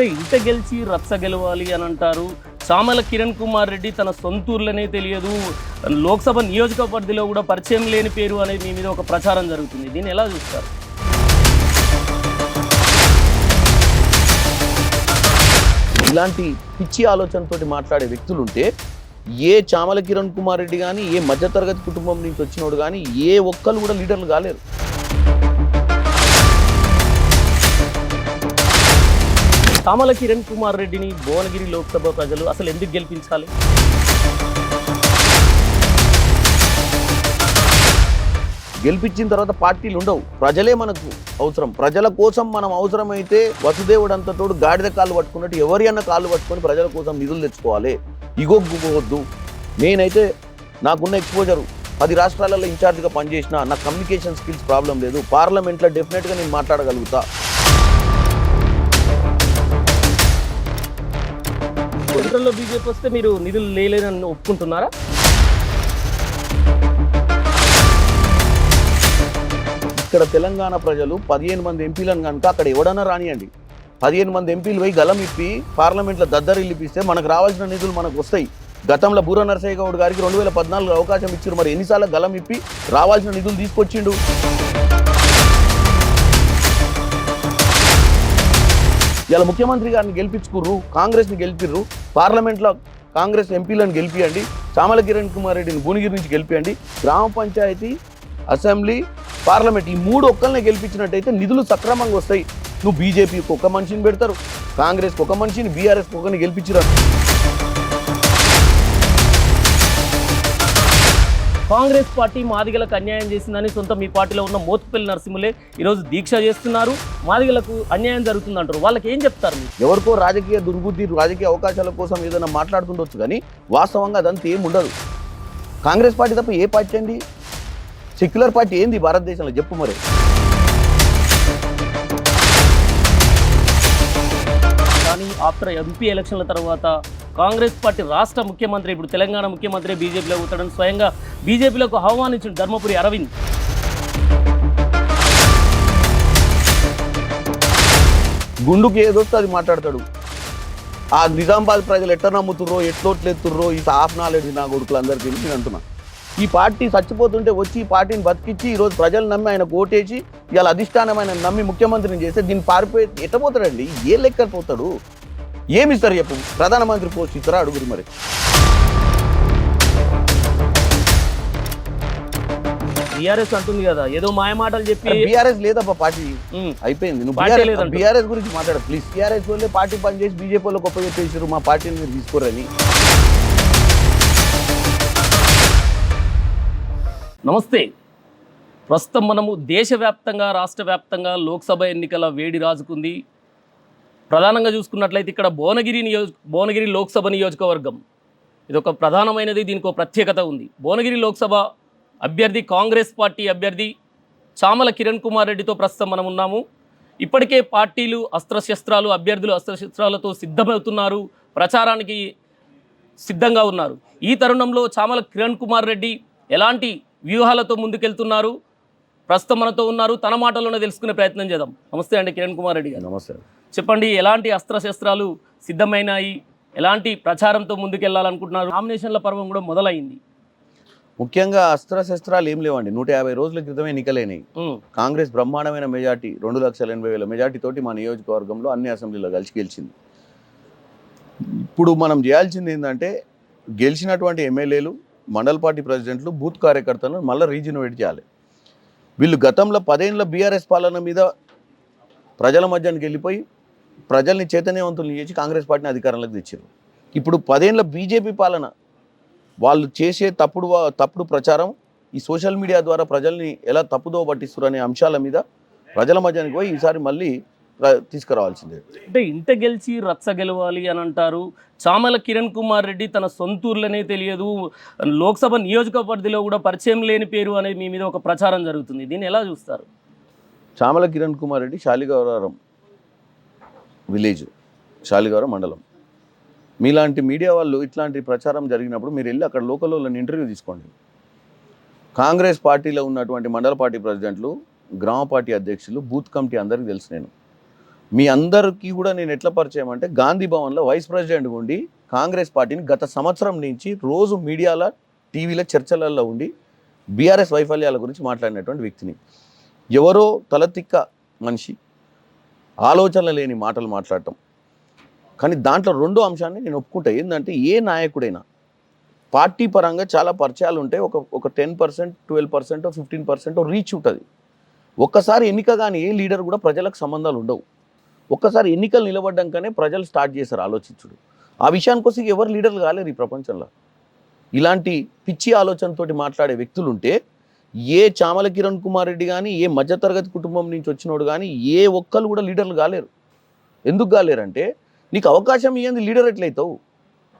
అంటే ఇంత గెలిచి రచ్చ గెలవాలి అని అంటారు. చామల కిరణ్ కుమార్ రెడ్డి తన సొంతూర్లనే తెలియదు. లోక్సభ నియోజక పరిధిలో కూడా పరిచయం లేని పేరు అనేది మీ మీద ఒక ప్రచారం జరుగుతుంది. దీన్ని ఎలా చూస్తారు? ఇలాంటి పిచ్చి ఆలోచనతోటి మాట్లాడే వ్యక్తులు ఉంటే ఏ చామల కిరణ్ కుమార్ రెడ్డి కానీ ఏ మధ్యతరగతి కుటుంబం నుంచి వచ్చినోడు కానీ ఏ ఒక్కరు కూడా లీడర్లు కాలేరు. చామల కిరణ్ కుమార్ రెడ్డిని భువనగిరి లోక్సభ ప్రజలు అసలు ఎందుకు గెలిపించాలి? గెలిపించిన తర్వాత పార్టీలు ఉండవు. ప్రజలే మనకు అవసరం. ప్రజల కోసం మనం అవసరమైతే వసుదేవుడు అంత తోడు గాడిద కాళ్ళు పట్టుకున్నట్టు ఎవరి అన్న కాళ్ళు పట్టుకొని ప్రజల కోసం నిధులు తెచ్చుకోవాలి. ఇగొగ్గుకోవద్దు నేనైతే నాకున్న ఎక్స్పోజరు పది రాష్ట్రాలలో ఇన్ఛార్జ్గా పనిచేసిన నా కమ్యూనికేషన్ స్కిల్స్ ప్రాబ్లం లేదు. పార్లమెంట్లో డెఫినెట్గా నేను మాట్లాడగలుగుతా. సెంట్రల్లో బీజేపీ వస్తే మీరు నిధులు లేలేదని ఒప్పుకుంటున్నారా? ఇక్కడ తెలంగాణ ప్రజలు పదిహేను మంది ఎంపీలను కనుక అక్కడ ఎవడన్నా రానియండి. పదిహేను మంది ఎంపీలు పోయి గలం ఇప్పి పార్లమెంట్లో దద్దరిల్లు ఇప్పిస్తే మనకు రావాల్సిన నిధులు మనకు వస్తాయి. గతంలో బూర నరసయ్య గౌడ్ గారికి రెండు వేల పద్నాలుగు అవకాశం ఇచ్చారు. మరి ఎన్నిసార్లు గలం ఇప్పి రావాల్సిన నిధులు తీసుకొచ్చిండు? ఇలా ముఖ్యమంత్రి గారిని గెలిపించుకుర్రు కాంగ్రెస్ని గెలిపిర్రు పార్లమెంట్లో కాంగ్రెస్ ఎంపీలను గెలిపియండి చామల కిరణ్ కుమార్ రెడ్డిని భువనగిరి నుంచి గెలిపియండి గ్రామ పంచాయతీ అసెంబ్లీ పార్లమెంట్ ఈ మూడు ఒక్కరిని గెలిపించినట్టయితే నిధులు సక్రమంగా వస్తాయి. నువ్వు బీజేపీకి ఒక మనిషిని పెడతారు కాంగ్రెస్కి ఒక మనిషిని బీఆర్ఎస్కి ఒకరిని గెలిపించరు కాంగ్రెస్ పార్టీ మాదిగలకు అన్యాయం చేసిందని సొంత మీ పార్టీలో ఉన్న మోత్పల్లి నరసింహులే ఈరోజు దీక్ష చేస్తున్నారు. మాదిగలకు అన్యాయం జరుగుతుందంటారు. వాళ్ళకి ఏం చెప్తారు ఎవరికో రాజకీయ దుర్బుద్ధి రాజకీయ అవకాశాల కోసం ఏదైనా మాట్లాడుతుండొచ్చు కానీ వాస్తవంగా అదంతా ఏం ఉండదు. కాంగ్రెస్ పార్టీ తప్ప ఏ పార్టీ అండి? సెక్యులర్ పార్టీ ఏంది భారతదేశంలో? చెప్పు మరి. ఆఫ్టర్ ఎంపీ ఎలక్షన్ల తర్వాత కాంగ్రెస్ పార్టీ రాష్ట్ర ముఖ్యమంత్రి ఇప్పుడు తెలంగాణ ముఖ్యమంత్రి బీజేపీలో అవుతాడని స్వయంగా బీజేపీలోకి ఆహ్వానించిన ధర్మపురి అరవింద్. గుండుకి ఏదొస్తే అది మాట్లాడతాడు. ఆ నిజామాబాద్ ప్రజలు ఎట్లా నమ్ముతుర్రో ఎట్లోట్లెత్తుర్రో ఈ హాఫ్ నాలెడ్జ్ నా కొడుకులు అందరికీ నేను అంటున్నా. ఈ పార్టీ చచ్చిపోతుంటే వచ్చి ఈ పార్టీని బతికిచ్చి ఈరోజు ప్రజలు నమ్మి ఆయన ఓటేసి ఇవాళ అధిష్టానం ఆయన నమ్మి ముఖ్యమంత్రిని చేస్తే దీన్ని పారిపోయి ఎట్టపోతాడండి ఏ లెక్క పోతాడు? ఏమి ఇస్తారు చెప్పు? ప్రధానమంత్రి పోస్ట్ ఇస్తారా అడుగురు మరి. టీఆర్ఎస్ అంటుంది కదా ఏదో మాయ మాటలు చెప్పి బీఆర్ఎస్ లేదబ్బా పార్టీ. అయిపోయింది. నువ్వు బీఆర్ఎస్. బీఆర్ఎస్ గురించి మాట్లాడు. ప్లీజ్. బీఆర్ఎస్ వాళ్ళే పార్టీ పనిచేసి బీజేపీ వాళ్ళు గొప్ప చెప్పేసారు మా పార్టీని మీరు తీసుకోరని. నమస్తే. ప్రస్తుతం మనము దేశవ్యాప్తంగా రాష్ట్ర వ్యాప్తంగా లోక్సభ ఎన్నికల వేడి రాజుకుంది. ప్రధానంగా చూసుకున్నట్లయితే ఇక్కడ భువనగిరి నియోజ భువనగిరి లోక్సభ నియోజకవర్గం. ఇది ఒక ప్రధానమైనది దీనికి ఒక ప్రత్యేకత ఉంది. భువనగిరి లోక్సభ అభ్యర్థి కాంగ్రెస్ పార్టీ అభ్యర్థి చామల కిరణ్ కుమార్ రెడ్డితో ప్రస్తుతం మనం ఉన్నాము. ఇప్పటికే పార్టీలు అస్త్రశస్త్రాలు అభ్యర్థులు అస్త్రశస్త్రాలతో సిద్ధమవుతున్నారు. ప్రచారానికి సిద్ధంగా ఉన్నారు. ఈ తరుణంలో చామల కిరణ్ కుమార్ రెడ్డి ఎలాంటి వ్యూహాలతో ముందుకెళ్తున్నారు? ప్రస్తుతం మనతో ఉన్నారు. తన మాటల్లోనే తెలుసుకునే ప్రయత్నం చేద్దాం. నమస్తే అండి కిరణ్ కుమార్ రెడ్డి గారు. నమస్తే. చెప్పండి ఎలాంటి అస్త్రశస్త్రాలు సిద్ధమైనాయి? ఎలాంటి ప్రచారంతో ముందుకెళ్ళాలనుకుంటున్నారు? నామినేషన్ల పర్వం కూడా మొదలైంది. ముఖ్యంగా అస్త్రశస్త్రాలు ఏం లేవండి. నూట యాభై రోజుల క్రితమే ఎన్నికలైనాయి. ఉమ్, కాంగ్రెస్ బ్రహ్మాండమైన మెజార్టీ రెండు లక్షల ఎనభై వేల మెజార్టీ తోటి మా నియోజకవర్గంలో అన్ని అసెంబ్లీలో కలిసి గెలిచింది. ఇప్పుడు మనం చేయాల్సింది ఏంటంటే గెలిచినటువంటి ఎమ్మెల్యేలు మండల పార్టీ ప్రెసిడెంట్లు బూత్ కార్యకర్తలను మళ్ళీ రీజనరేట్ చేయాలి. వీళ్ళు గతంలో పదేళ్ళ బీఆర్ఎస్ పాలన మీద ప్రజల మధ్యానికి వెళ్ళిపోయి ప్రజల్ని చైతన్యవంతులు చేసి కాంగ్రెస్ పార్టీని అధికారంలోకి తెచ్చారు ఇప్పుడు పదేళ్ళ బీజేపీ పాలన వాళ్ళు చేసే తప్పుడు తప్పుడు ప్రచారం ఈ సోషల్ మీడియా ద్వారా ప్రజల్ని ఎలా తప్పుదో పట్టిస్తారు అనే అంశాల మీద ప్రజల మధ్యానికి పోయి ఈసారి మళ్ళీ తీసుకురావాల్సిందే. అంటే ఇంత గెలిచి రచ్చ గెలవాలి అని అంటారు. చామల కిరణ్ కుమార్ రెడ్డి తన సొంతూర్లనే తెలియదు. లోక్సభ నియోజక పరిధిలో కూడా పరిచయం లేని పేరు అనేది మీ మీద ఒక ప్రచారం జరుగుతుంది. దీన్ని ఎలా చూస్తారు? చామల కిరణ్ కుమార్ రెడ్డి శాలిగౌరవరం విలేజ్ శాలిగౌరం మండలం. మీలాంటి మీడియా వాళ్ళు ఇట్లాంటి ప్రచారం జరిగినప్పుడు మీరు వెళ్ళి అక్కడ లోకల్ వాళ్ళని ఇంటర్వ్యూ తీసుకోండి. కాంగ్రెస్ పార్టీలో ఉన్నటువంటి మండల పార్టీ ప్రెసిడెంట్లు గ్రామ పార్టీ అధ్యక్షులు బూత్ కమిటీ అందరికీ తెలుసు నేను. మీ అందరికీ కూడా నేను ఎట్లా పరిచయం అంటే గాంధీ భవన్లో వైస్ ప్రెసిడెంట్ ఉండి కాంగ్రెస్ పార్టీని గత సంవత్సరం నుంచి రోజు మీడియాలో టీవీలో చర్చలలో ఉండి బీఆర్ఎస్ వైఫల్యాల గురించి మాట్లాడినటువంటి వ్యక్తిని. ఎవరో తలతిక్క మనిషి ఆలోచన లేని మాటలు మాట్లాడటం. కానీ దాంట్లో రెండో అంశాన్ని నేను ఒప్పుకుంటా. ఏంటంటే ఏ నాయకుడైనా పార్టీ పరంగా చాలా పరిచయాలు ఉంటాయి ఒక ఒక ten percent twelve percent fifteen percent reach ఉంటుంది. ఒక్కసారి ఎన్నిక కానీ ఏ లీడర్ కూడా ప్రజలకు సంబంధాలు ఉండవు. ఒక్కసారి ఎన్నికలు నిలబడ్డాకనే ప్రజలు స్టార్ట్ చేశారు ఆలోచించుడు. ఆ విషయానికి ఎవరు లీడర్లు కాలేరు ఈ ప్రపంచంలో. ఇలాంటి పిచ్చి ఆలోచనతోటి మాట్లాడే వ్యక్తులు ఉంటే ఏ చామల కిరణ్ కుమార్ రెడ్డి కానీ ఏ మధ్యతరగతి కుటుంబం నుంచి వచ్చినోడు కానీ ఏ ఒక్కరు కూడా లీడర్లు కాలేరు. ఎందుకు కాలేరంటే నీకు అవకాశం ఇవ్వండి లీడర్ ఎట్లయితావు?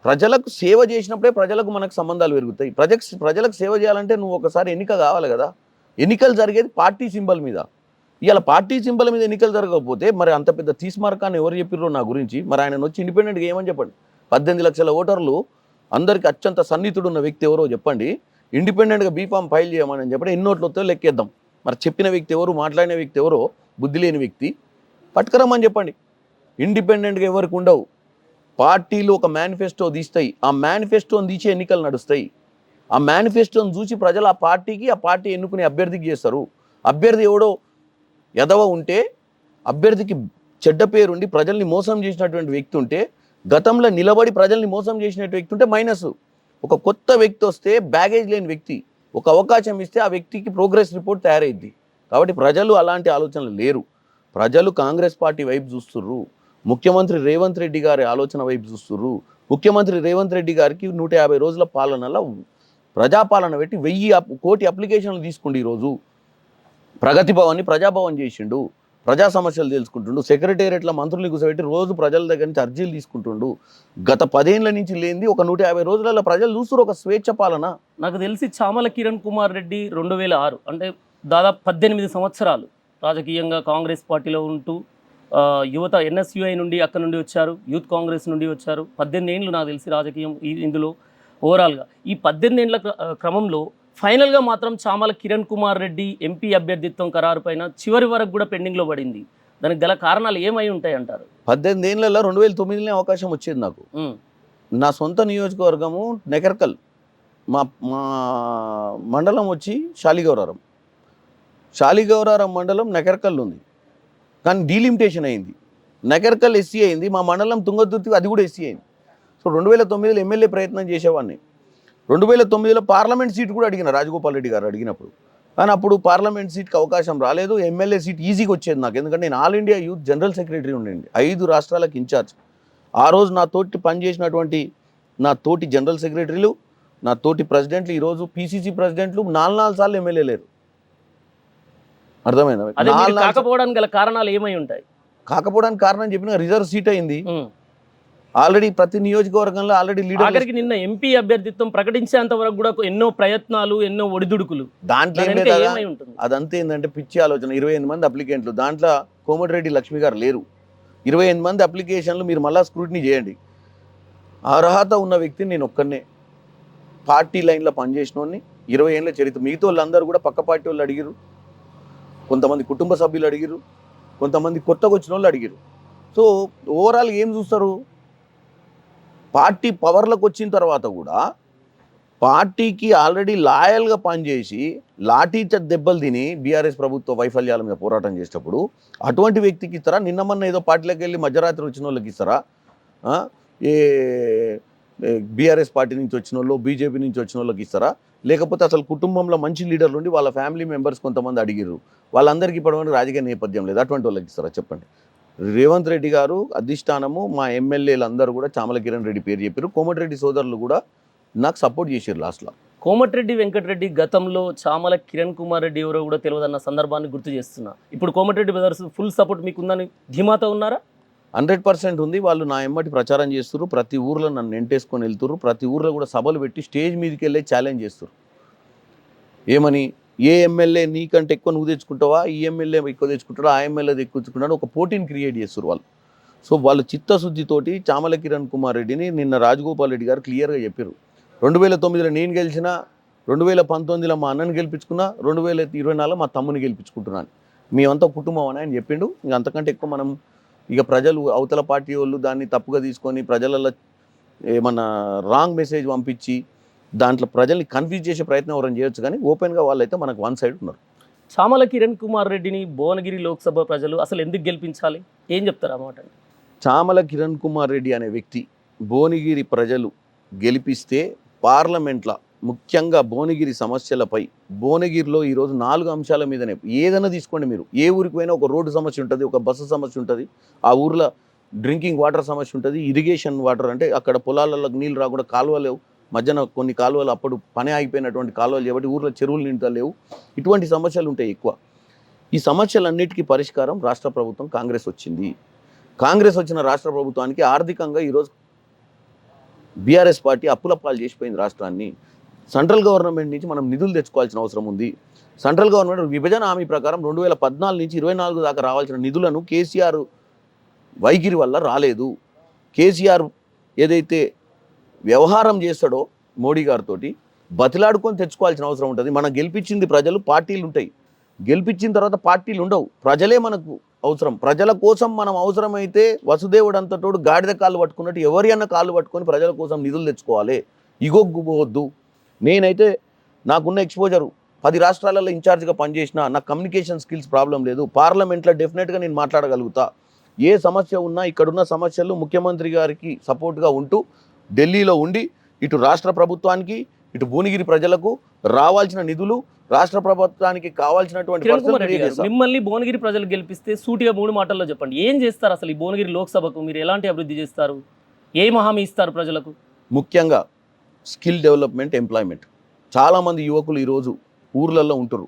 ప్రజలకు సేవ చేసినప్పుడే ప్రజలకు మనకు సంబంధాలు పెరుగుతాయి. ప్రజకు ప్రజలకు సేవ చేయాలంటే నువ్వు ఒకసారి ఎన్నిక కావాలి కదా. ఎన్నికలు జరిగేది పార్టీ సింబల్ మీద. ఇవాళ పార్టీ సింబల్ మీద ఎన్నికలు జరగకపోతే మరి అంత పెద్ద తీస్మార్కాన్ని ఎవరు చెప్పిర్రో నా గురించి? మరి ఆయన వచ్చి ఇండిపెండెంట్గా ఏమని చెప్పండి? పద్దెనిమిది లక్షల ఓటర్లు అందరికీ అత్యంత సన్నిహితుడు ఉన్న వ్యక్తి ఎవరో చెప్పండి? ఇండిపెండెంట్గా బీఫామ్ ఫైల్ చేయమని చెప్పడం ఎన్ని వస్తాయో లెక్కేద్దాం. మరి చెప్పిన వ్యక్తి ఎవరు మాట్లాడిన వ్యక్తి ఎవరో బుద్ధి లేని వ్యక్తి పట్టుకురమ్మని చెప్పండి. ఇండిపెండెంట్గా ఎవరికి ఉండవు. పార్టీలు ఒక మేనిఫెస్టో తీస్తాయి. ఆ మేనిఫెస్టోని తీసి ఎన్నికలు నడుస్తాయి. ఆ మేనిఫెస్టోని చూసి ప్రజలు ఆ పార్టీకి ఆ పార్టీ ఎన్నుకునే అభ్యర్థికి చేస్తారు. అభ్యర్థి ఎవడో ఎదవ ఉంటే అభ్యర్థికి చెడ్డ పేరుండి ప్రజల్ని మోసం చేసినటువంటి వ్యక్తి ఉంటే గతంలో నిలబడి ప్రజల్ని మోసం చేసినటువంటి వ్యక్తి ఉంటే మైనస్. ఒక కొత్త వ్యక్తి వస్తే బ్యాగేజ్ లేని వ్యక్తి ఒక అవకాశం ఇస్తే ఆ వ్యక్తికి ప్రోగ్రెస్ రిపోర్ట్ తయారైద్ది. కాబట్టి ప్రజలు అలాంటి ఆలోచనలు లేరు. ప్రజలు కాంగ్రెస్ పార్టీ వైపు చూస్తుర్రు. ముఖ్యమంత్రి రేవంత్ రెడ్డి గారి ఆలోచన వైపు చూస్తుర్రు. ముఖ్యమంత్రి రేవంత్ రెడ్డి గారికి నూట యాభై రోజుల పాలనలో ప్రజాపాలన పెట్టి వెయ్యి కోటి అప్లికేషన్లు తీసుకుండి ఈరోజు. ప్రగతి భవన్ని ప్రజాభవన్ చేసిండు. ప్రజా సమస్యలు తెలుసుకుంటుండు. సెక్రటేరియట్ల మంత్రులు కూర్చోబెట్టి రోజు ప్రజల దగ్గర నుంచి అర్జీలు తీసుకుంటుండు. గత పదేళ్ళ నుంచి లేనిది ఒక నూట యాభై రోజులలో ప్రజలు చూస్తారు ఒక స్వేచ్ఛ పాలన. నాకు తెలిసి చామల కిరణ్ కుమార్ రెడ్డి రెండు వేల ఆరు అంటే దాదాపు పద్దెనిమిది సంవత్సరాలు రాజకీయంగా కాంగ్రెస్ పార్టీలో ఉంటూ యువత ఎన్ఎస్యుఐ నుండి అక్కడ నుండి వచ్చారు యూత్ కాంగ్రెస్ నుండి వచ్చారు. పద్దెనిమిది ఏళ్ళు నాకు తెలిసి రాజకీయం ఇందులో ఓవరాల్గా. ఈ పద్దెనిమిది ఏళ్ళ క్ర- క్రమంలో ఫైనల్గా మాత్రం చామల కిరణ్ కుమార్ రెడ్డి ఎంపీ అభ్యర్థిత్వం ఖరారు పైన చివరి వరకు కూడా పెండింగ్లో పడింది. దానికి గల కారణాలు ఏమై ఉంటాయి అంటారు? పద్దెనిమిది ఏళ్ళలో రెండు వేల తొమ్మిదిలో అవకాశం వచ్చేది నాకు. నా సొంత నియోజకవర్గము నెకర్కల్. మా మా మండలం వచ్చి శాలిగౌరారం. శాలిగౌరారం మండలం నెకర్కల్ ఉంది. కానీ డీలిమిటేషన్ అయింది. నెకర్కల్ ఎస్సీ అయింది. మా మండలం తుంగతుర్తి అది కూడా ఎస్సీ అయింది. సో రెండు వేల తొమ్మిదిలో ఎమ్మెల్యే ప్రయత్నం చేసేవాడిని. రెండు వేల తొమ్మిదిలో పార్లమెంట్ సీట్ కూడా అడిగిన రాజగోపాల్ రెడ్డి గారు అడిగినప్పుడు. కానీ అప్పుడు పార్లమెంట్ సీట్కి అవకాశం రాలేదు. ఎమ్మెల్యే సీట్ ఈజీగా వచ్చేది నాకు. ఎందుకంటే నేను all India youth general secretary ఉండండి. ఐదు రాష్ట్రాలకు ఇన్ఛార్జ్. ఆ రోజు నా తోటి పనిచేసినటువంటి నా తోటి జనరల్ సెక్రటరీలు నా తోటి ప్రెసిడెంట్లు ఈరోజు పీసీసీ ప్రెసిడెంట్లు నాలుగు నాలుగు సార్లు ఎమ్మెల్యే లేరు. అర్థమైందా? కాకపోవడానికి గల కారణాలు ఏమై ఉంటాయి? కాకపోవడానికి కారణం చెప్పిన రిజర్వ్ సీట్ అయింది. ఆల్రెడీ ప్రతి నియోజకవర్గంలో ఆల్రెడీ లీడర్ ఆఖరికి నిన్న ఎంపీ అభ్యర్థిత్వం ప్రకటించేంత వరకు కూడా ఎన్నో ప్రయత్నాలు ఎన్నో ఒడిదుడుకులు. దాంట్లో ఏం లేదా అదంతా ఏంటంటే పిచ్చి ఆలోచన. ఇరవై ఎనిమిది మంది అప్లికెంట్లు. దాంట్లో కోమటిరెడ్డి లక్ష్మి గారు లేరు. ఇరవై ఎనిమిది మంది అప్లికేషన్లు మీరు మళ్ళా స్క్రూటినీ చేయండి. అర్హత ఉన్న వ్యక్తిని నేను ఒక్కనే పార్టీ లైన్లో పనిచేసినోడిని ఇరవై ఏళ్ళ చరిత్ర. మిగతా వాళ్ళందరూ కూడా పక్క పార్టీ వాళ్ళు అడిగిరు కొంతమంది కుటుంబ సభ్యులు అడిగిరు కొంతమంది కొత్తగా వచ్చిన వాళ్ళు అడిగిరు సో ఓవరాల్ ఏం చూస్తారు? పార్టీ పవర్లోకి వచ్చిన తర్వాత కూడా పార్టీకి ఆల్రెడీ లాయల్గా పనిచేసి లాఠీ దెబ్బలు తిని బీఆర్ఎస్ ప్రభుత్వ వైఫల్యాల మీద పోరాటం చేసేటప్పుడు అటువంటి వ్యక్తికి ఇస్తారా? నిన్న మొన్న ఏదో పార్టీలోకి వెళ్ళి మధ్యరాత్రి వచ్చిన వాళ్ళకి ఇస్తారా? ఏ బీఆర్ఎస్ పార్టీ నుంచి వచ్చిన వాళ్ళు బీజేపీ నుంచి వచ్చిన వాళ్ళకి ఇస్తారా? లేకపోతే అసలు కుటుంబంలో మంచి లీడర్లు ఉండి వాళ్ళ ఫ్యామిలీ మెంబర్స్ కొంతమంది అడిగిర్రు. వాళ్ళందరికీ ఇప్పటివరకు రాజకీయ నేపథ్యం లేదు. అటువంటి వాళ్ళకి ఇస్తారా? చెప్పండి. రేవంత్ రెడ్డి గారు అధిష్టానము మా ఎమ్మెల్యేలు అందరూ కూడా చామల కిరణ్ రెడ్డి పేరు చెప్పారు. కోమటిరెడ్డి సోదరులు కూడా నాకు సపోర్ట్ చేశారు లాస్ట్లో కోమటిరెడ్డి వెంకటరెడ్డి గతంలో చామల కిరణ్ కుమార్ రెడ్డి ఎవరో కూడా తెలియదన్న సందర్భాన్ని గుర్తు చేస్తున్నా. ఇప్పుడు కోమటిరెడ్డి బ్రదర్స్ ఫుల్ సపోర్ట్ మీకు ఉందని ధీమాతో ఉన్నారా? హండ్రెడ్ పర్సెంట్ ఉంది. వాళ్ళు నా ఎమ్మటి ప్రచారం చేస్తారు ప్రతి ఊర్లో నన్ను ఎంటేసుకొని వెళ్తున్నారు ప్రతి ఊర్లో కూడా సభలు పెట్టి స్టేజ్ మీదకి వెళ్ళి ఛాలెంజ్ చేస్తారు ఏమని? ఏ ఎమ్మెల్యే నీకంటే ఎక్కువ నువ్వు తెచ్చుకుంటావా? ఈ ఎమ్మెల్యే ఎక్కువ తెచ్చుకుంటాడా? ఆ ఎమ్మెల్యే ఎక్కువ తెచ్చుకుంటాడు? ఒక పోటీని క్రియేట్ చేస్తారు వాళ్ళు. సో వాళ్ళు చిత్తశుద్ధితోటి చామల కిరణ్ కుమార్ రెడ్డిని నిన్న రాజగోపాల్ రెడ్డి గారు క్లియర్గా చెప్పారు రెండు వేల తొమ్మిదిలో నేను గెలిచిన రెండు వేల పంతొమ్మిదిలో మా అన్నని గెలిపించుకున్నా రెండు వేల ఇరవై నాలుగులో మా తమ్ముని గెలిపించుకుంటున్నాను మేమంతా కుటుంబం అని ఆయన చెప్పిండు. ఇంక అంతకంటే ఎక్కువ మనం ఇక ప్రజలు అవతల పార్టీ వాళ్ళు దాన్ని తప్పుగా తీసుకొని ప్రజలలో ఏమన్నా రాంగ్ మెసేజ్ పంపించి దాంట్లో ప్రజల్ని కన్ఫ్యూజ్ చేసే ప్రయత్నం ఎవరైనా చేయొచ్చు కానీ ఓపెన్గా వాళ్ళైతే మనకు వన్ సైడ్ ఉన్నారు. చామల కిరణ్ కుమార్ రెడ్డిని భువనగిరి లోక్సభ ప్రజలు అసలు ఎందుకు గెలిపించాలి? ఏం చెప్తారు అన్నమాట చామల కిరణ్ కుమార్ రెడ్డి అనే వ్యక్తి భువనగిరి ప్రజలు గెలిపిస్తే పార్లమెంట్లో ముఖ్యంగా భువనగిరి సమస్యలపై భువనగిరిలో ఈరోజు నాలుగు అంశాల మీదనే ఏదైనా తీసుకోండి మీరు. ఏ ఊరికి పోయినా ఒక రోడ్డు సమస్య ఉంటుంది ఒక బస్సు సమస్య ఉంటుంది ఆ ఊర్లో డ్రింకింగ్ వాటర్ సమస్య ఉంటుంది ఇరిగేషన్ వాటర్ అంటే అక్కడ పొలాలలో నీళ్ళు రాకుండా కాలువలు లేవు. మధ్యన కొన్ని కాలువలు అప్పుడు పని ఆగిపోయినటువంటి కాలువలు కాబట్టి ఊర్లో చెరువులు నిండా లేవు. ఇటువంటి సమస్యలు ఉంటాయి ఎక్కువ. ఈ సమస్యలన్నిటికీ పరిష్కారం రాష్ట్ర ప్రభుత్వం కాంగ్రెస్ వచ్చింది. కాంగ్రెస్ వచ్చిన రాష్ట్ర ప్రభుత్వానికి ఆర్థికంగా ఈరోజు బీఆర్ఎస్ పార్టీ అప్పుల పాలు చేసిపోయింది రాష్ట్రాన్ని. సెంట్రల్ గవర్నమెంట్ నుంచి మనం నిధులు తెచ్చుకోవాల్సిన అవసరం ఉంది. సెంట్రల్ గవర్నమెంట్ విభజన హామీ ప్రకారం రెండు వేల పద్నాలుగు నుంచి ఇరవై నాలుగు దాకా రావాల్సిన నిధులను కేసీఆర్ వైఖరి వల్ల రాలేదు. కేసీఆర్ ఏదైతే వ్యవహారం చేస్తాడో మోడీ గారితో బతిలాడుకొని తెచ్చుకోవాల్సిన అవసరం ఉంటుంది. మనం గెలిపించింది ప్రజలు పార్టీలు ఉంటాయి. గెలిపించిన తర్వాత పార్టీలు ఉండవు. ప్రజలే మనకు అవసరం. ప్రజల కోసం మనం అవసరమైతే వసుదేవుడు అంతటోడు గాడిద కాళ్ళు పట్టుకున్నట్టు ఎవరి అన్న కాళ్ళు పట్టుకొని ప్రజల కోసం నిధులు తెచ్చుకోవాలి. ఇగొగ్గుపోవద్దు నేనైతే నాకున్న ఎక్స్పోజరు పది రాష్ట్రాలలో ఇన్ఛార్జ్గా పనిచేసిన నాకు కమ్యూనికేషన్ స్కిల్స్ ప్రాబ్లం లేదు. పార్లమెంట్లో డెఫినెట్గా నేను మాట్లాడగలుగుతా. ఏ సమస్య ఉన్నా ఇక్కడున్న సమస్యలు ముఖ్యమంత్రి గారికి సపోర్ట్గా ఉంటూ ఢిల్లీలో ఉండి ఇటు రాష్ట్ర ప్రభుత్వానికి ఇటు భువనగిరి ప్రజలకు రావాల్సిన నిధులు రాష్ట్ర ప్రభుత్వానికి కావాల్సినటువంటి. మిమ్మల్ని భువనగిరి ప్రజలు గెలిపిస్తే సూటిగా మూడు మాటల్లో చెప్పండి. ఏం చేస్తారు అసలు ఈ భువనగిరి లోక్సభకు? మీరు ఎలాంటి అభివృద్ధి చేస్తారు? ఏ హామీ ఇస్తారు ప్రజలకు? ముఖ్యంగా స్కిల్ డెవలప్మెంట్ ఎంప్లాయ్మెంట్. చాలామంది యువకులు ఈరోజు ఊర్లలో ఉంటారు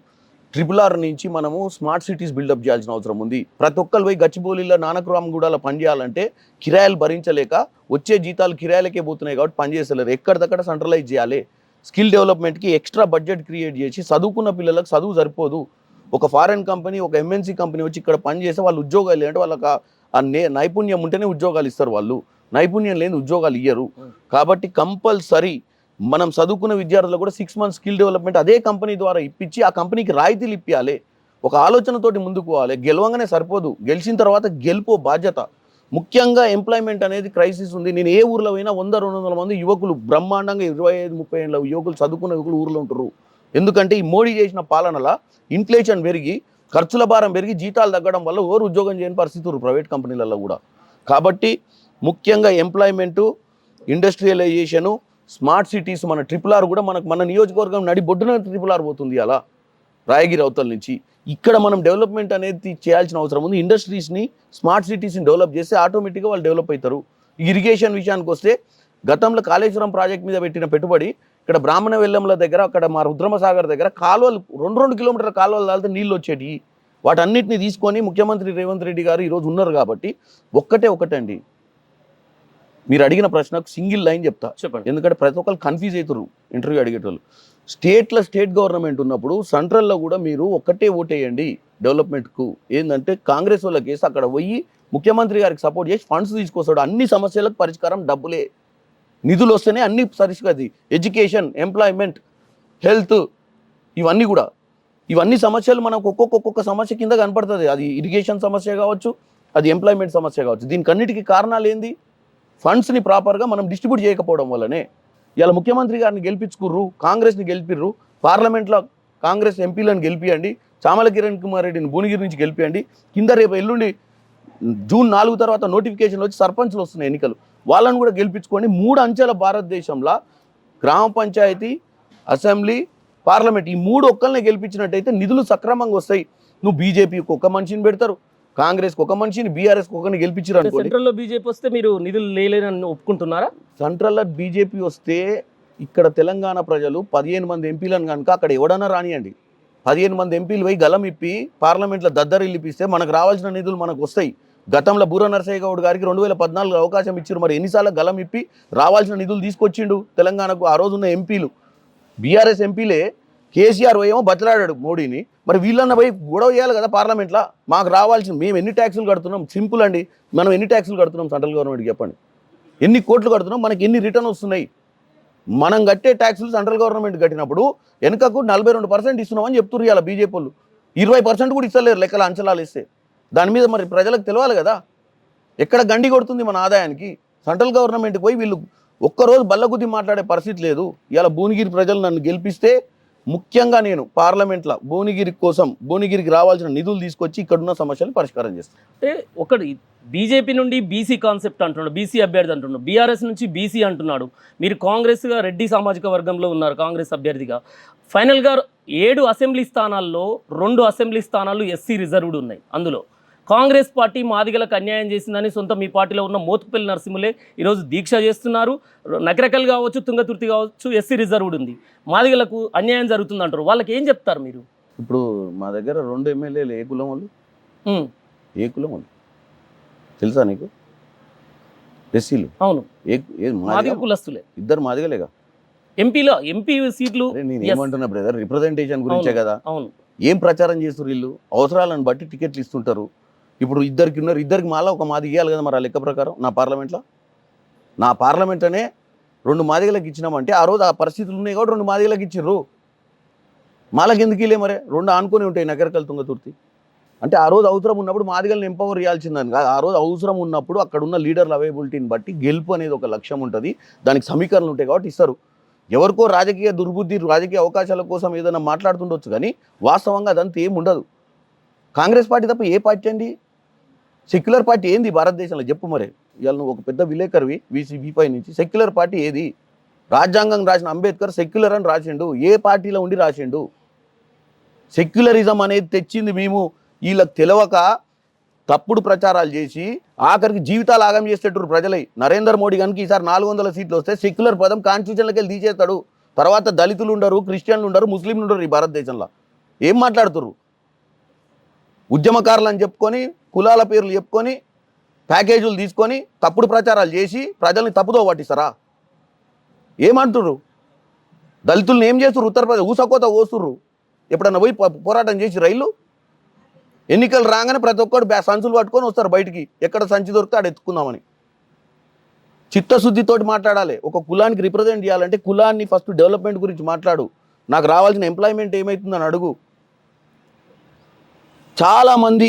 ట్రిపుల్ ఆర్ నుంచి మనము స్మార్ట్ సిటీస్ బిల్డప్ చేయాల్సిన అవసరం ఉంది. ప్రతి ఒక్కరు పోయి గచ్చిబౌలిలో నానక్రామ్గూడలో పనిచేయాలంటే కిరాయిలు భరించలేక వచ్చే జీతాలు కిరాయిలకే పోతున్నాయి కాబట్టి పనిచేస్తలేరు ఎక్కడిదక్కడ సెంట్రలైజ్ చేయాలి. స్కిల్ డెవలప్మెంట్కి ఎక్స్ట్రా బడ్జెట్ క్రియేట్ చేసి చదువుకున్న పిల్లలకు చదువు సరిపోదు. ఒక ఫారెన్ కంపెనీ ఒక ఎంఎన్సీ కంపెనీ వచ్చి ఇక్కడ పని చేస్తే వాళ్ళు ఉద్యోగాలు అంటే వాళ్ళకి ఆ- నైపుణ్యం ఉంటేనే ఉద్యోగాలు ఇస్తారు వాళ్ళు. నైపుణ్యం లేని ఉద్యోగాలు ఇయ్యరు. కాబట్టి కంపల్సరీ మనం చదువుకున్న విద్యార్థులకు కూడా సిక్స్ మంత్స్ స్కిల్ డెవలప్మెంట్ అదే కంపెనీ ద్వారా ఇప్పించి ఆ కంపెనీకి రాయితీలు ఇప్పించాలి ఒక ఆలోచనతోటి ముందుకు పోవాలి. గెలవంగానే సరిపోదు. గెలిచిన తర్వాత గెలుపో బాధ్యత. ముఖ్యంగా ఎంప్లాయ్మెంట్ అనేది క్రైసిస్ ఉంది. నేను ఏ ఊర్లో పోయినా వంద రెండు వందల మంది యువకులు బ్రహ్మాండంగా ఇరవై ఐదు ముప్పై ఏళ్ళ యువకులు చదువుకున్న యువకులు ఊర్లో ఉంటారు ఎందుకంటే ఈ మోడీ చేసిన పాలనల ఇన్ఫ్లేషన్ పెరిగి ఖర్చుల భారం పెరిగి జీతాలు తగ్గడం వల్ల ఓరు ఉద్యోగం చేయని పరిస్థితి ప్రైవేట్ కంపెనీలలో కూడా. కాబట్టి ముఖ్యంగా ఎంప్లాయ్మెంటు ఇండస్ట్రియలైజేషను స్మార్ట్ సిటీస్ మన ట్రిపుల్ ఆర్ కూడా మనకు మన నియోజకవర్గం నడి బొడ్డున ట్రిపుల్ ఆర్ పోతుంది అలా. రాయగిరి అవతల నుంచి. ఇక్కడ మనం డెవలప్మెంట్ అనేది చేయాల్సిన అవసరం ఉంది. ఇండస్ట్రీస్ని స్మార్ట్ సిటీస్ని డెవలప్ చేస్తే ఆటోమేటిక్గా వాళ్ళు డెవలప్ అవుతారు ఇరిగేషన్ విషయానికి వస్తే గతంలో కాళేశ్వరం ప్రాజెక్ట్ మీద పెట్టిన పెట్టుబడి ఇక్కడ బ్రాహ్మణ వెల్లంల దగ్గర అక్కడ మా రుద్రమసాగర్ దగ్గర కాలువలు రెండు రెండు కిలోమీటర్ల కాలువలు దాల్తే నీళ్ళు వచ్చేటి వాటన్నిటిని తీసుకొని ముఖ్యమంత్రి రేవంత్ రెడ్డి గారు ఈరోజు ఉన్నారు కాబట్టి ఒక్కటే ఒకటండి. మీరు అడిగిన ప్రశ్నకు సింగిల్ లైన్ చెప్తా. చెప్పండి. ఎందుకంటే ప్రతి ఒక్కరు కన్ఫ్యూజ్ అవుతారు ఇంటర్వ్యూ అడిగేటోళ్ళు. స్టేట్లో స్టేట్ గవర్నమెంట్ ఉన్నప్పుడు సెంట్రల్లో కూడా మీరు ఒక్కటే ఓటేయండి డెవలప్మెంట్కు. ఏంటంటే కాంగ్రెస్ వాళ్ళకి వేసి అక్కడ పోయి ముఖ్యమంత్రి గారికి సపోర్ట్ చేసి ఫండ్స్ తీసుకొస్తాడు. అన్ని సమస్యలకు పరిష్కారం డబ్బులే. నిధులు వస్తేనే అన్ని పరిష్కరి ఎడ్యుకేషన్ ఎంప్లాయ్మెంట్ హెల్త్ ఇవన్నీ కూడా. ఇవన్నీ సమస్యలు మనకు ఒక్కొక్క ఒక్కొక్క సమస్య కింద కనపడుతుంది. అది ఇరిగేషన్ సమస్య కావచ్చు అది ఎంప్లాయ్మెంట్ సమస్య కావచ్చు. దీనికి అన్నిటికీ కారణాలు ఏంది? ఫండ్స్ని ప్రాపర్గా మనం డిస్ట్రిబ్యూట్ చేయకపోవడం వల్లనే ఇలా ముఖ్యమంత్రి గారిని గెలిపించుకుర్రు కాంగ్రెస్ని గెలిపిర్రు పార్లమెంట్లో కాంగ్రెస్ ఎంపీలను గెలిపియండి చామల కిరణ్ కుమార్ రెడ్డిని భువనగిరి నుంచి గెలిపియండి కింద రేపు ఎల్లుండి జూన్ నాలుగు తర్వాత నోటిఫికేషన్లు వచ్చి సర్పంచ్లు వస్తున్నాయి ఎన్నికలు. వాళ్ళని కూడా గెలిపించుకోండి. మూడు అంచెల భారతదేశంలో గ్రామ పంచాయతీ అసెంబ్లీ పార్లమెంట్ ఈ మూడు ఒక్కరిని గెలిపించినట్టయితే నిధులు సక్రమంగా వస్తాయి. నువ్వు బీజేపీకి ఒక్క మనిషిని పెడతారు. కాంగ్రెస్కి ఒక మనిషిని బీఆర్ఎస్కి ఒకరిని గెలిపించారు అనుకోండి. సెంట్రల్లో బీజేపీ వస్తే మీరు నిధులు లేలేనని ఒప్పుకుంటున్నారా? సెంట్రల్లో బీజేపీ వస్తే ఇక్కడ తెలంగాణ ప్రజలు పదిహేను మంది ఎంపీలను కనుక అక్కడ ఎవడన్నా రానియండి. పదిహేను మంది ఎంపీలు పోయి గలం ఇప్పి పార్లమెంట్లో దద్దరిల్లు ఇప్పిస్తే మనకు రావాల్సిన నిధులు మనకు వస్తాయి. గతంలో బూర నరసయ్య గౌడ్ గారికి రెండు వేల పద్నాలుగు అవకాశం ఇచ్చారు మరి ఎన్నిసార్లు గలం ఇప్పి రావాల్సిన నిధులు తీసుకొచ్చిండు తెలంగాణకు ఆ రోజున్న ఎంపీలు? బీఆర్ఎస్ ఎంపీలే కేసీఆర్ పోయేమో బతిలాడాడు మోడీని. మరి వీళ్ళన్న పోయి గొడవ చేయాలి కదా పార్లమెంట్లో? మాకు రావాల్సిన మేము ఎన్ని ట్యాక్సులు కడుతున్నాం? సింపుల్ అండి. మనం ఎన్ని ట్యాక్సులు కడుతున్నాం సెంట్రల్ గవర్నమెంట్కి చెప్పండి. ఎన్ని కోట్లు కడుతున్నాం? మనకి ఎన్ని రిటర్న్ వస్తున్నాయి? మనం కట్టే ట్యాక్సులు సెంట్రల్ గవర్నమెంట్ కట్టినప్పుడు వెనుకకు నలభై రెండు పర్సెంట్ ఇస్తున్నామని చెప్తున్నారు ఇలా బీజేపీ వాళ్ళు. ఇరవై పర్సెంట్ కూడా ఇస్తలేరు లెక్కల అంచనాలు ఇస్తే దాని మీద మరి ప్రజలకు తెలియాలి కదా. ఎక్కడ గండి కొడుతుంది మన ఆదాయానికి? సెంట్రల్ గవర్నమెంట్కి పోయి వీళ్ళు ఒక్కరోజు బల్లగుద్ది మాట్లాడే పరిస్థితి లేదు. ఇవాళ భువనగిరి ప్రజలు నన్ను గెలిపిస్తే ముఖ్యంగా నేను పార్లమెంట్లో భువనగిరి కోసం భువనగిరికి రావాల్సిన నిధులు తీసుకొచ్చి ఇక్కడున్న సమస్యలు పరిష్కారం చేస్తాను అంటే ఒకటి బీజేపీ నుండి బీసీ కాన్సెప్ట్ అంటున్నాడు బీసీ అభ్యర్థి అంటున్నాడు బీఆర్ఎస్ నుంచి బీసీ అంటున్నాడు. మీరు కాంగ్రెస్గా రెడ్డి సామాజిక వర్గంలో ఉన్నారు కాంగ్రెస్ అభ్యర్థిగా. ఫైనల్గా ఏడు అసెంబ్లీ స్థానాల్లో రెండు అసెంబ్లీ స్థానాలు ఎస్సీ రిజర్వ్డ్ ఉన్నాయి అందులో. కాంగ్రెస్ పార్టీ మాదిగలకు అన్యాయం చేసిందని సొంత మీ పార్టీలో ఉన్న మోతుపల్లి నరసింహులే ఈరోజు దీక్ష చేస్తున్నారు. నకరకల్ కావచ్చు తుంగతుర్తి కావచ్చు ఎస్సీ రిజర్వ్డ్ ఉంది. మాదిగలకు అన్యాయం జరుగుతుంది అంటారు వాళ్ళకి ఏం చెప్తారు మీరు? ఇప్పుడు మా దగ్గర రెండు ఎమ్మెల్యేలు ఏ కులం వాళ్ళు? ఏ కులం వాళ్ళు? తెలుసా నీకు? ఎస్సీలు? అవును. ఏ మాదిగ? కులస్తులే. ఇద్దరు మాదిగలేగా? ఎంపీలో ఎంపీ సీట్లు నేను. ఏమంటున్నా బ్రదర్ రిప్రజెంటేషన్ గురించే. కదా? అవును. ఏం ప్రచారం చేస్తారు వీళ్ళు? అవసరాలను బట్టి టికెట్లు ఇస్తుంటారు. ఇప్పుడు ఇద్దరికి ఉన్నారు. ఇద్దరికి మాల ఒక మాది ఇవ్వాలి కదా మరి ఆ లెక్క ప్రకారం నా పార్లమెంట్లో? నా పార్లమెంట్ అనే రెండు మాదిగలకు ఇచ్చినామంటే ఆ రోజు ఆ పరిస్థితులు ఉన్నాయి కాబట్టి రెండు మాదిగలకు ఇచ్చిర్రు. మాలకు ఎందుకు ఇలే మరే? రెండు ఆనుకొని ఉంటాయి నగరకల్ తుంగతుర్తి అంటే ఆ రోజు అవసరం ఉన్నప్పుడు మాదిగలను ఎంపవర్ చేయాల్సిందని కాదు. ఆ రోజు అవసరం ఉన్నప్పుడు అక్కడ ఉన్న లీడర్ల అవైలబిలిటీని బట్టి గెలుపు అనేది ఒక లక్ష్యం ఉంటుంది. దానికి సమీకరణలు ఉంటాయి కాబట్టి ఇస్తారు. ఎవరికో రాజకీయ దుర్బుద్ధి రాజకీయ అవకాశాల కోసం ఏదైనా మాట్లాడుతుండొచ్చు కానీ వాస్తవంగా అదంతా ఏమి ఉండదు. కాంగ్రెస్ పార్టీ తప్ప ఏ పార్టీ అండి? సెక్యులర్ పార్టీ ఏంది భారతదేశంలో? చెప్పు మరి. ఇవాళ నువ్వు ఒక పెద్ద విలేకరివి వీసీబీపై నుంచి. సెక్యులర్ పార్టీ ఏది? రాజ్యాంగం రాసిన అంబేద్కర్ సెక్యులర్ అని రాసిండు. ఏ పార్టీలో ఉండి రాసిండు? సెక్యులరిజం అనేది తెచ్చింది మేము. వీళ్ళకి తెలవక తప్పుడు ప్రచారాలు చేసి ఆఖరికి జీవితాలు ఆగం చేసేటట్టు ప్రజలై. నరేంద్ర మోడీ కనుక ఈసారి నాలుగు వందల సీట్లు వస్తే సెక్యులర్ పదం కాన్స్టిట్యూషన్లోకి వెళ్ళి తీసేస్తాడు. తర్వాత దళితులు ఉండరు క్రిస్టియన్లు ఉండరు ముస్లింలు ఉండరు ఈ భారతదేశంలో. ఏం మాట్లాడుతుర్రు? ఉద్యమకారులు అని చెప్పుకొని కులాల పేర్లు చెప్పుకొని ప్యాకేజీలు తీసుకొని తప్పుడు ప్రచారాలు చేసి ప్రజల్ని తప్పుదో పట్టిస్తారా? ఏమంటుర్రు? దళితుల్ని ఏం చేస్తుర్రు? ఉత్తరప్రదేశ్ ఊసకోత ఓసుర్రు ఎప్పుడన్నా పోయి పోరాటం చేసి రైలు ఎన్నికలు రాగానే ప్రతి ఒక్కరు బ్యా సంచులు పట్టుకొని వస్తారు బయటికి. ఎక్కడ సంచి దొరికితే ఆడ ఎత్తుకుందామని. చిత్తశుద్ధితోటి మాట్లాడాలి. ఒక కులానికి రిప్రజెంట్ చేయాలంటే కులాన్ని ఫస్ట్ డెవలప్మెంట్ గురించి మాట్లాడు. నాకు రావాల్సిన ఎంప్లాయ్మెంట్ ఏమవుతుందని అడుగు. చాలామంది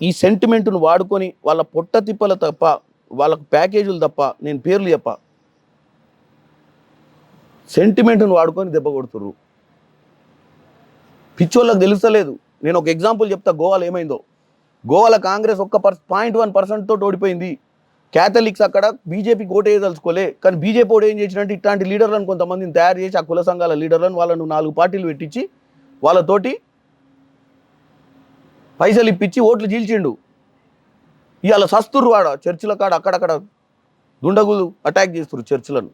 ఈ సెంటిమెంట్ను వాడుకొని వాళ్ళ పొట్ట తిప్పల తప్ప వాళ్ళకు ప్యాకేజీలు తప్ప నేను పేర్లు చెప్ప. సెంటిమెంట్ను వాడుకొని దెబ్బ కొడుతుర్రు. పిచ్చోళ్ళకి తెలుస్తలేదు. నేను ఒక ఎగ్జాంపుల్ చెప్తా గోవాలో ఏమైందో. గోవాలో కాంగ్రెస్ ఒక్క పర్ పాయింట్ వన్ పర్సెంట్తో ఓడిపోయింది. క్యాథలిక్స్ అక్కడ బీజేపీ కోటేయదలుచుకోలే కానీ బీజేపీ ఓటు ఏం చేసినట్టు ఇట్లాంటి లీడర్లను కొంతమందిని తయారు చేసి ఆ కుల సంఘాల లీడర్లను వాళ్ళను నాలుగు పార్టీలు పెట్టించి వాళ్ళతోటి పైసలు ఇప్పించి ఓట్లు చీల్చిండు. ఇవాళ సస్తుర్రు వాడ చర్చిల కాడ అక్కడక్కడ దుండగులు అటాక్ చేస్తారు చర్చిలను.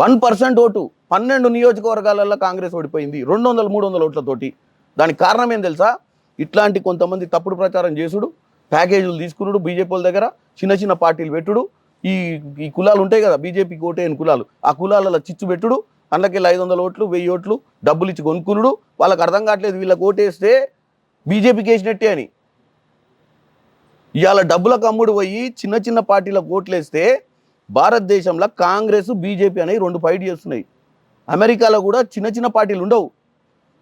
వన్ పర్సెంట్ ఓటు పన్నెండు నియోజకవర్గాలలో కాంగ్రెస్ ఓడిపోయింది. రెండు వందల మూడు వందల ఓట్లతోటి. దానికి కారణం ఏం తెలుసా? ఇట్లాంటి కొంతమంది తప్పుడు ప్రచారం చేసుడు ప్యాకేజీలు తీసుకున్నాడు బీజేపీ దగ్గర చిన్న చిన్న పార్టీలు పెట్టుడు. ఈ ఈ కులాలు ఉంటాయి కదా బీజేపీకి ఓటేయని కులాలు. ఆ కులాలలో చిచ్చు పెట్టుడు అందులోకెళ్ళి ఐదు వందల ఓట్లు వెయ్యి ఓట్లు డబ్బులు ఇచ్చి కొనుక్కునుడు. వాళ్ళకి అర్థం కావట్లేదు వీళ్ళకి ఓటేస్తే బీజేపీకి వేసినట్టే అని. ఇవాళ డబ్బులకు అమ్ముడు పోయి చిన్న చిన్న పార్టీలకు ఓట్లేస్తే భారతదేశంలో కాంగ్రెస్ బీజేపీ అనేవి రెండు ఫైట్ చేస్తున్నాయి. అమెరికాలో కూడా చిన్న చిన్న పార్టీలు ఉండవు.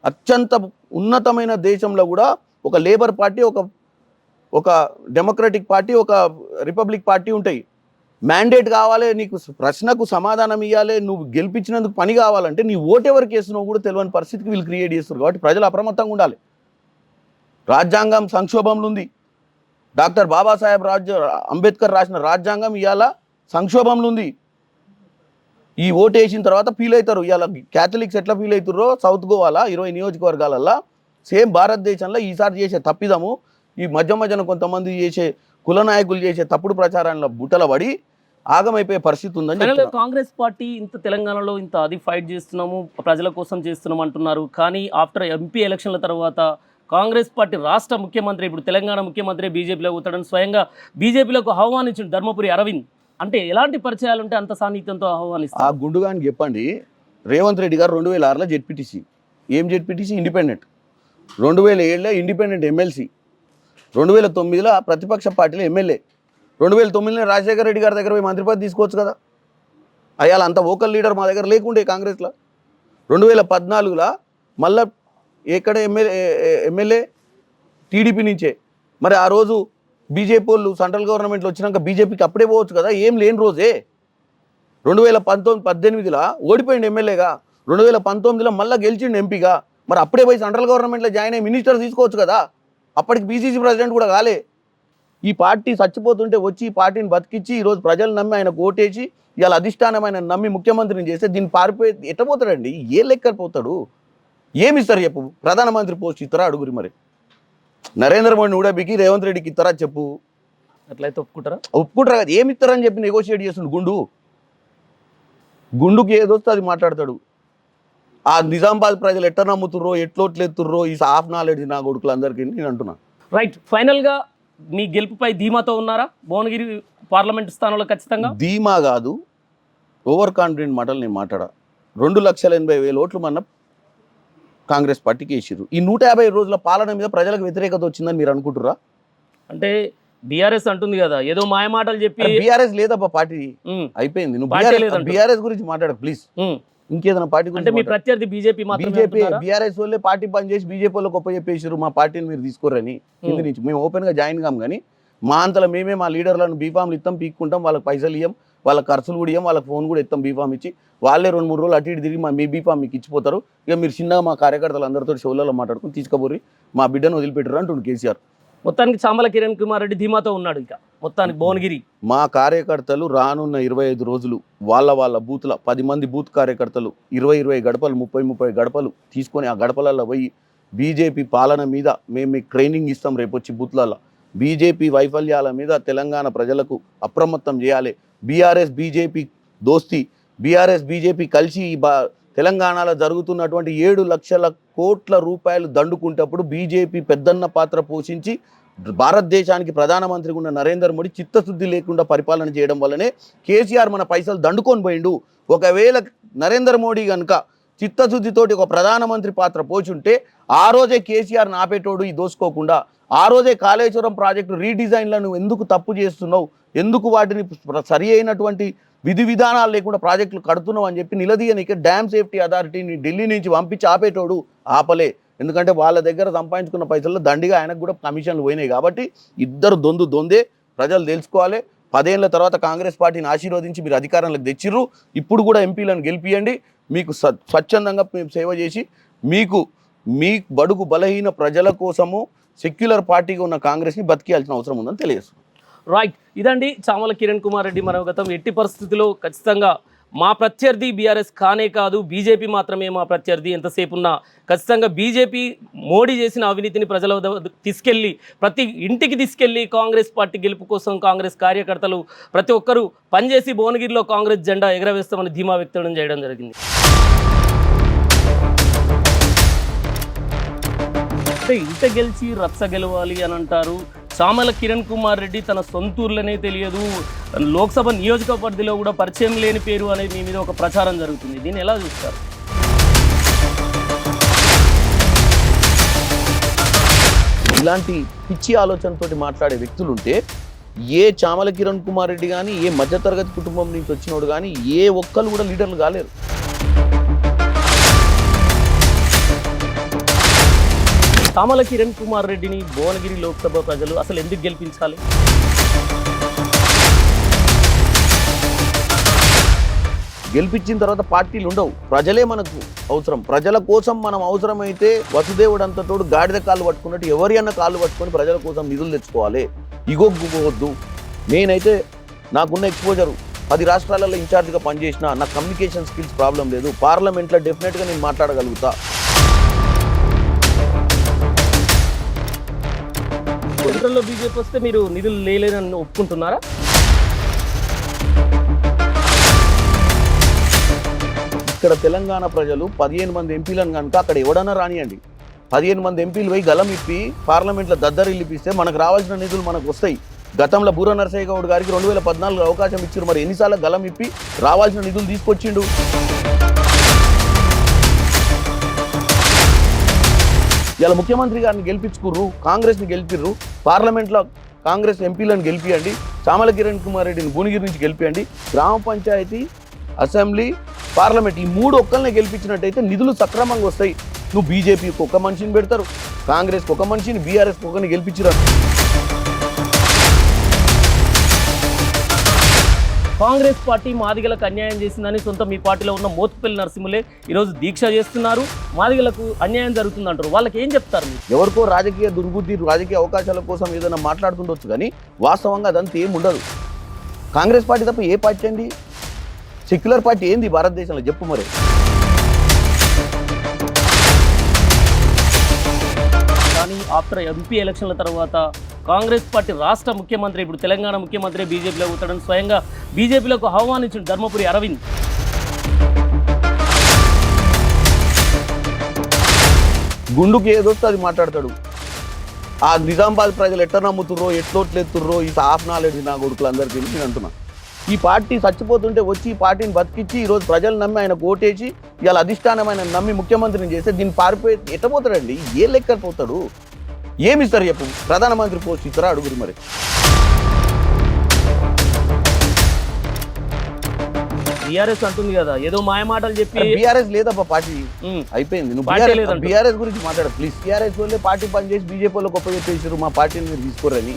అత్యంత ఉన్నతమైన దేశంలో కూడా ఒక లేబర్ పార్టీ ఒక ఒక డెమోక్రటిక్ పార్టీ ఒక రిపబ్లిక్ పార్టీ ఉంటాయి. మ్యాండేట్ కావాలి నీకు ప్రశ్నకు సమాధానం ఇవ్వాలి నువ్వు గెలిపించినందుకు పని కావాలంటే నీ ఓటెవరికి ఎవరికి వేస్తున్నావు కూడా తెలియని పరిస్థితికి వీళ్ళు క్రియేట్ చేస్తారు కాబట్టి ప్రజలు అప్రమత్తంగా ఉండాలి. రాజ్యాంగం సంక్షోభంలో ఉంది డాక్టర్ బాబాసాహెబ్ రాజ్య అంబేద్కర్ రాసిన రాజ్యాంగం ఇవాళ సంక్షోభంలో ఉంది ఈ ఓటు వేసిన తర్వాత ఫీల్ అవుతారు ఇవాళ క్యాథలిక్స్ ఎట్లా ఫీల్ అవుతారో సౌత్ గోవాలో ఇరవై నియోజకవర్గాలల్లో సేమ్ భారతదేశంలో ఈసారి చేసే తప్పిదము ఈ మధ్య మధ్యన కొంతమంది చేసే కుల నాయకులు చేసే తప్పుడు ప్రచారాల్లో బుట్టల పడి ఆగమైపోయే పరిస్థితి ఉందని. కాంగ్రెస్ పార్టీ ఇంత తెలంగాణలో ఇంత అది ఫైట్ చేస్తున్నాము ప్రజల కోసం చేస్తున్నాం అంటున్నారు కానీ ఆఫ్టర్ ఎంపీ ఎలక్షన్ల తర్వాత కాంగ్రెస్ పార్టీ రాష్ట్ర ముఖ్యమంత్రి ఇప్పుడు తెలంగాణ ముఖ్యమంత్రి బీజేపీలో అవుతాడని స్వయంగా బీజేపీలోకి ఆహ్వానించిన ధర్మపురి అరవింద్. అంటే ఎలాంటి పరిచయాలు ఉంటే అంత సాన్నిహిత్యంతో ఆ గుండుగా అని చెప్పండి. రేవంత్ రెడ్డి గారు రెండు వేల ఆరులో జెడ్పీటీసీ. ఏం జెడ్పీటీసీ? ఇండిపెండెంట్. రెండు వేల ఏడులో ఇండిపెండెంట్ ఎమ్మెల్సీ. రెండు వేల తొమ్మిదిలో ప్రతిపక్ష పార్టీలో ఎమ్మెల్యే. రెండు వేల తొమ్మిదిలో రాజశేఖర రెడ్డి గారి దగ్గర పోయి మంత్రి పదవి తీసుకోవచ్చు కదా. అయ్యాల అంత ఓకల్ లీడర్ మా దగ్గర లేకుండే కాంగ్రెస్లో. రెండు వేల పద్నాలుగులో మళ్ళా ఎక్కడ ఎమ్మెల్యే ఎమ్మెల్యే? టీడీపీ నుంచే. మరి ఆ రోజు బీజేపీ వాళ్ళు సెంట్రల్ గవర్నమెంట్లో వచ్చినాక బీజేపీకి అప్పుడే పోవచ్చు కదా? ఏం లేని రోజే. రెండు వేల పంతొమ్మిది పద్దెనిమిదిలో ఓడిపోయింది ఎమ్మెల్యేగా. రెండు వేల పంతొమ్మిదిలో మళ్ళీ గెలిచిండు ఎంపీగా. మరి అప్పుడే పోయి సెంట్రల్ గవర్నమెంట్లో జాయిన్ అయ్యి మినిస్టర్ తీసుకోవచ్చు కదా? అప్పటికి బీసీసీ ప్రెసిడెంట్ కూడా కాలే. ఈ పార్టీ చచ్చిపోతుంటే వచ్చి ఈ పార్టీని బతికించి ఈరోజు ప్రజలు నమ్మి ఆయన ఓటేసి ఇవాళ ఆయన నమ్మి ముఖ్యమంత్రిని చేస్తే దీన్ని పారిపోయి ఎట్టబోతాడండి ఏ లెక్క పోతాడు? ఏమి ఇస్తారు చెప్పు? ప్రధానమంత్రి పోస్ట్ ఇస్తారా? అడుగురి మరి. నరేంద్ర మోడీ ఊడబికి రేవంత్ రెడ్డికి ఇస్తారా చెప్పు. అట్లయితే ఒప్పుకుంటారా? ఒప్పుకుంటారు కదా. ఏమి ఇస్తారని చెప్పి నెగోషియేట్ చేస్తుండు గుండు. గుండుకి ఏదొస్తే అది మాట్లాడతాడు. ఆ నిజామాబాద్ ప్రజలు ఎట్ట నమ్ముతుర్రో ఎట్లోట్లు ఎత్తుర్రో ఈ హాఫ్ నాలెడ్జ్ నా కొడుకులు అందరికీ నేను అంటున్నా. రైట్ ఫైనల్గా మీ గెలుపుపై ధీమాతో ఉన్నారా? భువనగిరి పార్లమెంట్ స్థానంలో ఖచ్చితంగా? ధీమా కాదు. ఓవర్ కాన్ఫిడెంట్ మాటలు నేను మాట్లాడా. రెండు లక్షల ఎనభై వేల ఓట్లు మన కాంగ్రెస్ పార్టీకి వేసిర్రు. ఈ నూట యాభై రోజుల పాలన మీద ప్రజలకు వ్యతిరేకత వచ్చిందని మీరు అనుకుంటురా అంటే బీఆర్ఎస్ అంటుంది కదా ఏదో మాయ మాటలు చెప్పి బీఆర్ఎస్ లేదబ్బా పార్టీ. అయిపోయింది. నువ్వు బీఆర్ఎస్ గురించి మాట్లాడకు ప్లీజ్. ఇంకేదైనా పార్టీ అంటే మీ. ప్రత్యర్థి బీజేపీ బీజేపీ? బీఆర్ఎస్ వాళ్ళే పార్టీ పని చేసి బీజేపీ వాళ్ళకి గొప్ప చెప్పేసారు మా పార్టీని మీరు తీసుకోరని కింది నుంచి. మేము ఓపెన్గా జాయిన్ కాం కానీ మా అంతలో మేమే మా లీడర్లను బీఫామ్లు ఇస్తాం పీక్కుంటాం వాళ్ళకి పైసలు ఇయ్యం వాళ్ళ ఖర్చులు కూడా ఇయ్యం వాళ్ళకి ఫోన్ కూడా ఇస్తాం బీఫామ్ ఇచ్చి. వాళ్ళే రెండు మూడు రోజులు అటు ఇటు తిరిగి మా మీ బీఫామ్ మీకు ఇచ్చిపోతారు. ఇక మీరు చిన్నగా మా కార్యకర్తలు అందరితో షోలలో మాట్లాడుకుని తీసుకుపోరి మా బిడ్డను వదిలిపెట్టరు అంటుండు కేసీఆర్. మొత్తానికి చామల కిరణ్ కుమార్ రెడ్డి ధీమాతో ఉన్నాడు ఇక. మొత్తానికి భువనగిరి. మా కార్యకర్తలు రానున్న ఇరవై ఐదు రోజులు వాళ్ళ వాళ్ళ బూత్ల పది మంది బూత్ కార్యకర్తలు ఇరవై ఇరవై గడపలు ముప్పై ముప్పై గడపలు తీసుకొని ఆ గడపలలో పోయి బీజేపీ పాలన మీద మేము మీకు ట్రైనింగ్ ఇస్తాం రేపు వచ్చి బూత్లలో బీజేపీ వైఫల్యాల మీద తెలంగాణ ప్రజలకు అప్రమత్తం చేయాలి. బీఆర్ఎస్ బీజేపీ దోస్తి బీఆర్ఎస్ బీజేపీ కలిసి ఈ బా తెలంగాణలో జరుగుతున్నటువంటి ఏడు లక్షల కోట్ల రూపాయలు దండుకుంటప్పుడు బీజేపీ పెద్దన్న పాత్ర పోషించి భారతదేశానికి ప్రధానమంత్రిగా ఉన్న నరేంద్ర మోడీ చిత్తశుద్ధి లేకుండా పరిపాలన చేయడం వల్లనే కేసీఆర్ మన పైసలు దండుకొని పోయిండు. ఒకవేళ నరేంద్ర మోడీ కనుక చిత్తశుద్ధితోటి ఒక ప్రధానమంత్రి పాత్ర పోచుంటే ఆ రోజే కేసీఆర్ ఆపేటోడు ఈ దోసుకోకుండా ఆ రోజే కాళేశ్వరం ప్రాజెక్టు రీడిజైన్లను ఎందుకు తప్పు చేస్తున్నావు ఎందుకు వాటిని సరి అయినటువంటి విధి విధానాలు లేకుండా ప్రాజెక్టులు కడుతున్నావు అని చెప్పి నిలదీయనికి డ్యామ్ సేఫ్టీ అథారిటీని ఢిల్లీ నుంచి పంపించి ఆపేటోడు ఆపలే. ఎందుకంటే వాళ్ళ దగ్గర సంపాదించుకున్న పైసల్లో దండిగా ఆయనకు కూడా కమిషన్లు పోయినాయి కాబట్టి ఇద్దరు దొందు దొందే ప్రజలు తెలుసుకోవాలి. పదేళ్ళ తర్వాత కాంగ్రెస్ పార్టీని ఆశీర్వదించి మీరు అధికారంలోకి తెచ్చిర్రు. ఇప్పుడు కూడా ఎంపీలను గెలిపియండి. మీకు స్వ- స్వచ్ఛందంగా మేము సేవ చేసి మీకు మీ బడుగు బలహీన ప్రజల కోసము సెక్యులర్ పార్టీగా ఉన్న కాంగ్రెస్ని బతికేయాల్సిన అవసరం ఉందని తెలియజేస్తున్నాం. రైట్ ఇదండి చామల కిరణ్ కుమార్ రెడ్డి మనోగతం ఎట్టి పరిస్థితిలో ఖచ్చితంగా మా ప్రత్యర్థి బీఆర్ఎస్ కానే కాదు బీజేపీ మాత్రమే మా ప్రత్యర్థి. ఎంతసేపు ఉన్నా ఖచ్చితంగా బీజేపీ మోడీ చేసిన అవినీతిని ప్రజల తీసుకెళ్ళి ప్రతి ఇంటికి తీసుకెళ్ళి కాంగ్రెస్ పార్టీ గెలుపు కోసం కాంగ్రెస్ కార్యకర్తలు ప్రతి ఒక్కరూ పనిచేసి భువనగిరిలో కాంగ్రెస్ జెండా ఎగరవేస్తామని ధీమా వ్యక్తం చేయడం జరిగింది. అంటే ఇంత గెలిచి రచ్చ గెలవాలి అని అంటారు. చామల కిరణ్ కుమార్ రెడ్డి తన సొంతూర్లనే తెలియదు. లోక్సభ నియోజక పరిధిలో కూడా పరిచయం లేని పేరు అనేది మీ మీద ఒక ప్రచారం జరుగుతుంది. దీన్ని ఎలా చూస్తారు? ఇలాంటి పిచ్చి ఆలోచనతోటి మాట్లాడే వ్యక్తులు ఉంటే ఏ చామల కిరణ్ కుమార్ రెడ్డి కానీ ఏ మధ్యతరగతి కుటుంబం నుంచి వచ్చినోడు కానీ ఏ ఒక్కరు కూడా లీడర్లు కాలేరు. చామల కిరణ్ కుమార్ రెడ్డిని భువనగిరి లోక్సభ ప్రజలు అసలు ఎందుకు గెలిపించాలి? గెలిపించిన తర్వాత పార్టీలు ఉండవు. ప్రజలే మనకు అవసరం. ప్రజల కోసం మనం అవసరమైతే వసుదేవుడు అంతటోడు గాడిద కాళ్ళు పట్టుకున్నట్టు ఎవరి అన్న కాళ్ళు పట్టుకొని ప్రజల కోసం నిధులు తెచ్చుకోవాలి. ఇగొగ్గుకోవద్దు నేనైతే నాకున్న ఎక్స్పోజర్ పది రాష్ట్రాలలో ఇన్ఛార్జ్గా పనిచేసిన నా కమ్యూనికేషన్ స్కిల్స్ ప్రాబ్లం లేదు. పార్లమెంట్లో డెఫినెట్గా నేను మాట్లాడగలుగుతా. సెంట్రల్లో బీజేపీ వస్తే మీరు నిధులు లేలేదని ఒప్పుకుంటున్నారా? ఇక్కడ తెలంగాణ ప్రజలు పదిహేను మంది ఎంపీలను కనుక అక్కడ ఎవడన్నా రానియండి. పదిహేను మంది ఎంపీలు పోయి గలం ఇప్పి పార్లమెంట్లో దద్దరిల్లు ఇప్పిస్తే మనకు రావాల్సిన నిధులు మనకు వస్తాయి. గతంలో బూర నరసయ్య గౌడ్ గారికి రెండు వేల పద్నాలుగులో అవకాశం ఇచ్చారు. మరి ఎన్నిసార్లు గలం ఇప్పి రావాల్సిన నిధులు తీసుకొచ్చిండు? ఇలా ముఖ్యమంత్రి గారిని గెలిపించుకుర్రు కాంగ్రెస్ని గెలిపిర్రు పార్లమెంట్లో కాంగ్రెస్ ఎంపీలను గెలిపియండి చామల కిరణ్ కుమార్ రెడ్డిని భువనగిరి నుంచి గెలిపియండి గ్రామ పంచాయతీ అసెంబ్లీ పార్లమెంట్ ఈ మూడు ఒక్కరిని గెలిపించినట్టయితే నిధులు సక్రమంగా వస్తాయి. నువ్వు బీజేపీకి ఒక మనిషిని పెడతారు కాంగ్రెస్కి ఒక మనిషిని బీఆర్ఎస్కి ఒకరిని గెలిపించారు కాంగ్రెస్ పార్టీ మాదిగలకు అన్యాయం చేసిందని సొంత మీ పార్టీలో ఉన్న మోత్పల్లి నరసింహులే ఈరోజు దీక్ష చేస్తున్నారు. మాదిగలకు అన్యాయం జరుగుతుందంటారు. వాళ్ళకి ఏం చెప్తారు ఎవరికో రాజకీయ దుర్బుద్ధి రాజకీయ అవకాశాల కోసం ఏదైనా మాట్లాడుతుండొచ్చు కానీ వాస్తవంగా అదంతా ఏం ఉండదు. కాంగ్రెస్ పార్టీ తప్ప ఏ పార్టీ అండి? సెక్యులర్ పార్టీ ఏంది భారతదేశంలో? చెప్పు మరి. ఆఫ్టర్ ఎంపీ ఎలక్షన్ల తర్వాత కాంగ్రెస్ పార్టీ రాష్ట్ర ముఖ్యమంత్రి ఇప్పుడు తెలంగాణ ముఖ్యమంత్రి బీజేపీలో అవుతాడని స్వయంగా బీజేపీలకు ఆహ్వానించిన ధర్మపురి అరవింద్. గుండుకి ఏదొస్తే అది మాట్లాడతాడు. ఆ నిజామాబాద్ ప్రజలు ఎట్ట నమ్ముతుర్రో ఎట్లోట్లెత్తుర్రో ఈ హాఫ్ నాలెడ్జ్ నా కొడుకులు అందరికీ నేను అంటున్నా. ఈ పార్టీ చచ్చిపోతుంటే వచ్చి ఈ పార్టీని బతికిచ్చి ఈరోజు ప్రజలు నమ్మి ఆయన ఓటేసి ఇవాళ ఆయన నమ్మి ముఖ్యమంత్రిని చేస్తే దీన్ని పారిపోయి ఎట్టపోతాడండి ఏ లెక్క పోతాడు? ఏమి ఇస్తారు చెప్పు? ప్రధానమంత్రి పోస్ట్ ఇస్తారా? అడుగురు మరి. బీఆర్ఎస్ అంటుంది కదా ఏదో మాయ మాటలు చెప్పి బీఆర్ఎస్ లేదబ్బా పార్టీ. అయిపోయింది. నువ్వు బీఆర్ఎస్ గురించి మాట్లాడ. ప్లీజ్. బీఆర్ఎస్ వాళ్ళే పార్టీ పనిచేసి బీజేపీ వాళ్ళకి గొప్ప చెప్పేసారు మా పార్టీని మీరు తీసుకోరని.